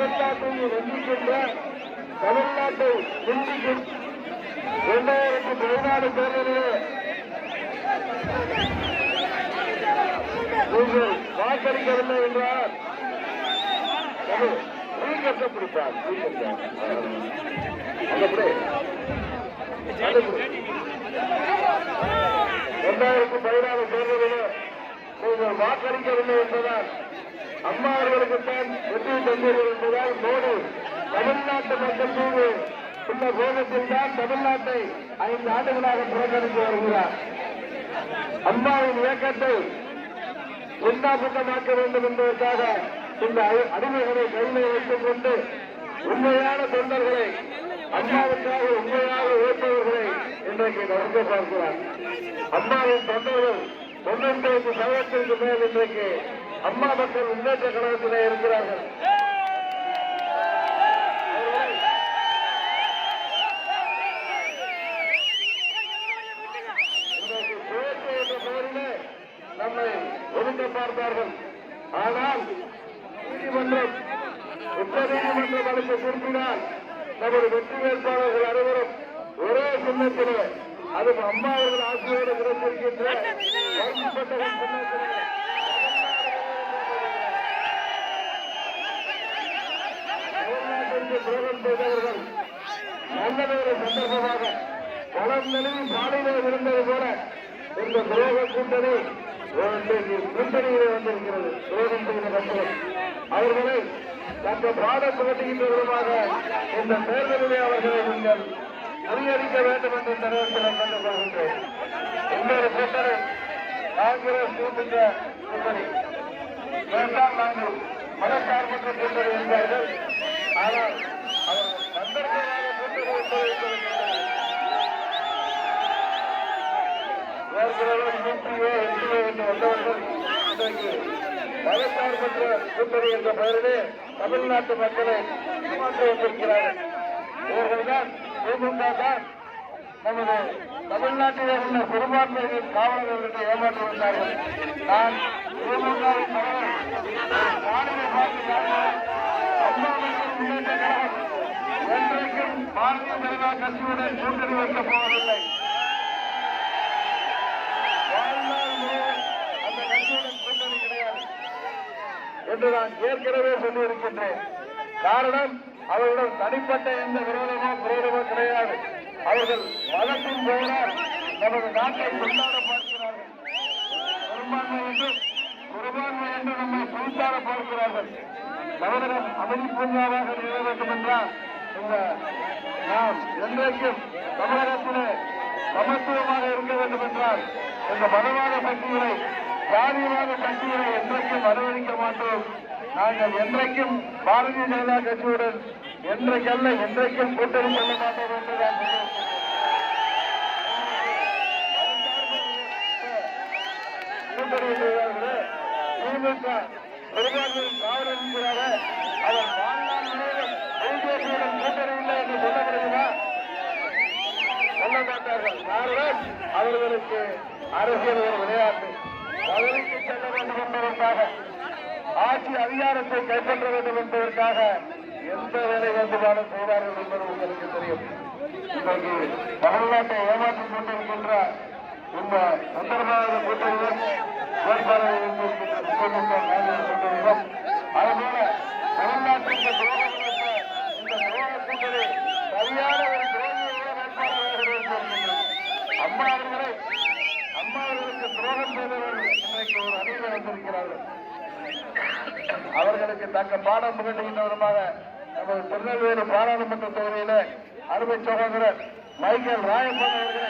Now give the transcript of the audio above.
தமிழ்நாட்டை வென்றுகின்ற தமிழ்நாட்டை வென்று இரண்டாயிரத்தி பதினாலு தேர்தலிலே நீங்கள் வாக்களிக்கவில்லை என்றால் அது இரண்டாயிரத்தி பதினாலு தேர்தலிலே நீங்கள் வாக்களிக்கவில்லை என்பதால் அம்மா அவர்களுக்குத்தான் வெற்றி தந்தீர்கள் என்பதால் மோடி தமிழ்நாட்டு மக்கள் மீது உள்ள கோபத்தில் தான் தமிழ்நாட்டை ஐந்து ஆண்டுகளாக புறக்கணித்து வருகிறார். அம்மாவின் இயக்கத்தை உண்ணாபுத்தமாக்க வேண்டும் என்பதற்காக இந்த அடிமைகளை கையிலே வைத்துக் கொண்டு உண்மையான தொண்டர்களை அம்மாவுக்காக உண்மையாக உழைப்பவர்களை இன்றைக்கு நடக்க பார்க்கிறார். அம்மாவின் தொண்டர்கள் தொண்ணூத்தி ஐந்து சதவீதத்திற்கு மேல் இன்றைக்கு அம்மா மக்கள் முன்னேற்ற கழகத்திலே இருக்கிறார்கள். இன்றைக்கு சுயேட்சை என்ற பெயரிலே நம்மை ஒதுக்க பார்த்தார்கள். ஆனால் நீதிமன்றம் உச்ச நீதிமன்ற வழக்கு திருப்பினால் நமது வெற்றி வேட்பாளர்கள் அனைவரும் ஒரே சின்னத்திலே அது அம்மா அவர்கள் ஆட்சியோடு கிடைத்திருக்கின்ற வழங்கப்பட்ட சின்னத்திலே துரோகம் செய்தவர்கள் நல்லதொரு சந்தர்ப்பமாக பலம் நிலையில் சாலையிலே இருந்தது போல இந்த துரோக கூட்டணி கூட்டணியிலே வந்திருக்கிறது. துரோகம் செய்த கட்சிகள். அவர்களை தங்கள் பாடம் புகட்டுகின்ற விதமாக இந்த தேர்தலிலே அவர்களை நீங்கள் அதிகரிக்க வேண்டும் என்ற தெரிவித்தில் கண்டுகொள்கின்றேன் இன்னொரு கூட்டணி காங்கிரஸ் கூட்டுகின்ற கூட்டணி. வேண்டாம் நாங்கள் மதசார்பற்ற கூட்டணி என்றார்கள் ஆனால் அவர் சந்தர்ப்பமாக கூட்டணி என்பதை சொல்லுகிறார்கள். ஏற்கனவே யூபிஏ என்டிஏ என்று வந்தவர்கள் இன்றைக்கு மதசார்பற்ற கூட்டணி என்ற பெயரிலே தமிழ்நாட்டு மக்களை ஏமாற்றி வந்திருக்கிறார்கள். இவர்கள்தான் திமுக தான் நமது தமிழ்நாட்டிலே உள்ள சிறுபான்மையின் காவலர்களுக்கு ஏமாற்றி வந்தார்கள். நான் திமுகவின் தலைவர். மாநில பார்த்து அம்மா மக்கள் முன்னேற்ற கழகம் என்றைக்கும் பாரதிய ஜனதா கட்சியுடன் கூட்டணி வைக்க போவதில்லை. அந்த கட்சியுடன் கூட்டணி கிடையாது என்று நான் ஏற்கனவே சொல்லியிருக்கின்றேன். காரணம் அவர்களிடம் தனிப்பட்ட எந்த விரோதமோ விரோதமோ கிடையாது. அவர்கள் மதத்தின் பெயரால் நமது நாட்டை கொண்டாட பார்க்கிறார்கள். பெரும்பான்மை என்று பெரும்பான்மை என்று நம்மை குறித்தாட பார்க்கிறார்கள். தமிழகம் அமைதி பூங்காவாக நில வேண்டும் என்றால் இந்த நாம் என்றைக்கும் தமிழகத்திலே சமத்துவமாக இருக்க வேண்டும் என்றால் இந்த மதவாத சக்திகளை ஜாதிவாத சக்திகளை என்றைக்கும் அனுமதிக்க மாட்டோம். நாங்கள் என்றைக்கும் பாரதிய ஜனதா கட்சியுடன் என்றைக்கல்ல என்றைக்கும் கூட்டணி கொள்ள மாட்டோம் என்று நான் கூட்டணி செய்தார்களே திமுக பெரும்பான்மையின் காவல் என்கிறார அவர் வாழ்நாள் பிஜேபியுடன் கூட்டணி இல்லை என்று சொல்லப்படுகிறா சொல்ல மாட்டார்கள் காரணம் அவர்களுக்கு அரசியல் ஒரு விளையாட்டு பதவிக்கு செல்ல வேண்டும் என்பதற்காக ஆட்சி அதிகாரத்தை கைப்பற்ற வேண்டும் என்பதற்காக எந்த வேலை வேண்டுமானும் செய்வார்கள் என்பது உங்களுக்கு தெரியும் இன்றைக்கு தமிழ்நாட்டை ஏமாற்றிக் கொண்டிருக்கின்ற இந்த சந்தர்பாத கூட்டணியும் வேட்பாளரை அதே போல காங்கிரஸ் கூட்டணியும் அதுபோல தமிழ்நாட்டிற்கு துரோகம் இழைத்த இந்த துரோக கூட்டணி சரியான ஒரு துரோகியை வேட்பாளராக அம்மா அவர்களை அம்மா அவர்களுக்கு துரோகம் செய்தவர்கள் இன்றைக்கு ஒரு அணியில் வந்திருக்கிறார்கள். அவர்களுக்கு தக்க பாடம் புகட்டுகின்ற விதமாக நமது திருநெல்வேலி பாராளுமன்ற தொகுதியில அருமை சகோதரர் மைக்கேல் ராயப்பன் அவர்களை